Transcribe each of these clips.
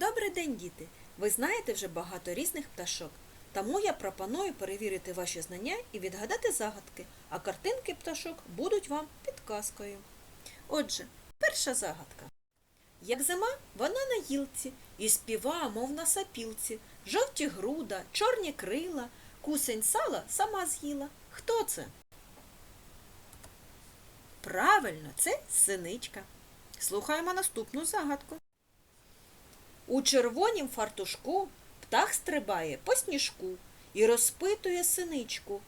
Добрий день, діти! Ви знаєте вже багато різних пташок. Тому я пропоную перевірити ваші знання і відгадати загадки, а картинки пташок будуть вам підказкою. Отже, перша загадка. Як зима, вона на гілці і співа, мов на сапілці, жовті груда, чорні крила, кусень сала сама з'їла. Хто це? Правильно, це синичка. Слухаємо наступну загадку. У червонім фартушку птах стрибає по сніжку і розпитує синичку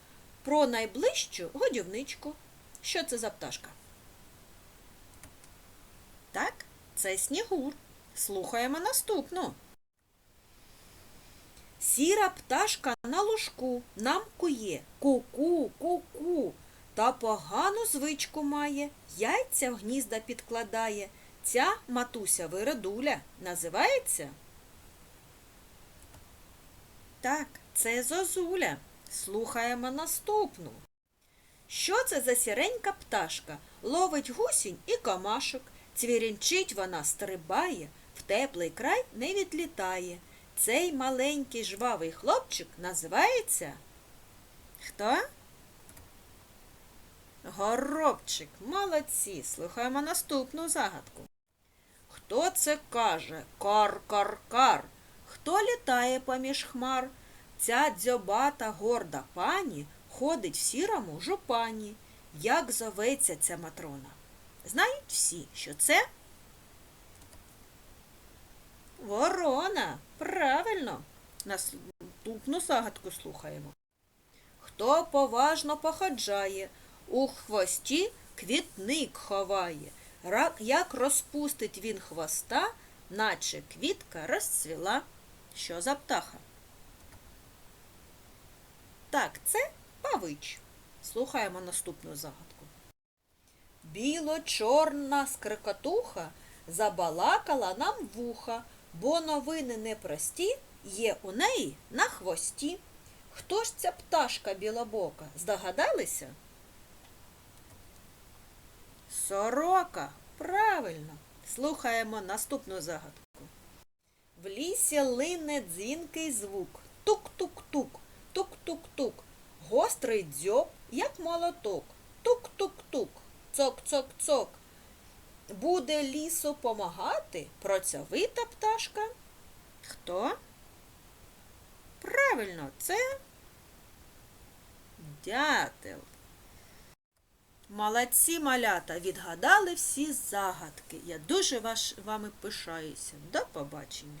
про найближчу годівничку. Що це за пташка? Так, це снігур. Слухаємо наступну. Сіра пташка на ложку нам кує ку-ку, ку-ку, та погану звичку має, яйця в гнізда підкладає. Ця матуся виродуля називається? Так, це зозуля. Слухаємо наступну. Що це за сіренька пташка? Ловить гусінь і камашок. Цвірінчить вона стрибає, в теплий край не відлітає. Цей маленький жвавий хлопчик називається? Хто? Горобчик, молодці. Слухаємо наступну загадку. Хто це каже? Кар-кар-кар. Хто літає поміж хмар? Ця дзьобата горда пані ходить в сірому жупані. Як зоветься ця матрона? Знають всі, що це ворона. Правильно. Наступну загадку слухаємо. Хто поважно походжає, у хвості квітник ховає. Як розпустить він хвоста, наче квітка розцвіла. Що за птаха? Так, це павич. Слухаємо наступну загадку. Біло-чорна скрикотуха забалакала нам вуха, бо новини непрості є у неї на хвості. Хто ж ця пташка білобока? Здогадалися? Сорока. Правильно. Слухаємо наступну загадку. В лісі лине дзвінкий звук. Тук-тук-тук, тук-тук-тук. Гострий дзьоб, як молоток. Тук-тук-тук, цок-цок-цок. Буде лісу помагати працьовита пташка. Хто? Правильно, це дятел. Молодці малята, відгадали всі загадки. Я дуже ваш, вами пишаюся. До побачення.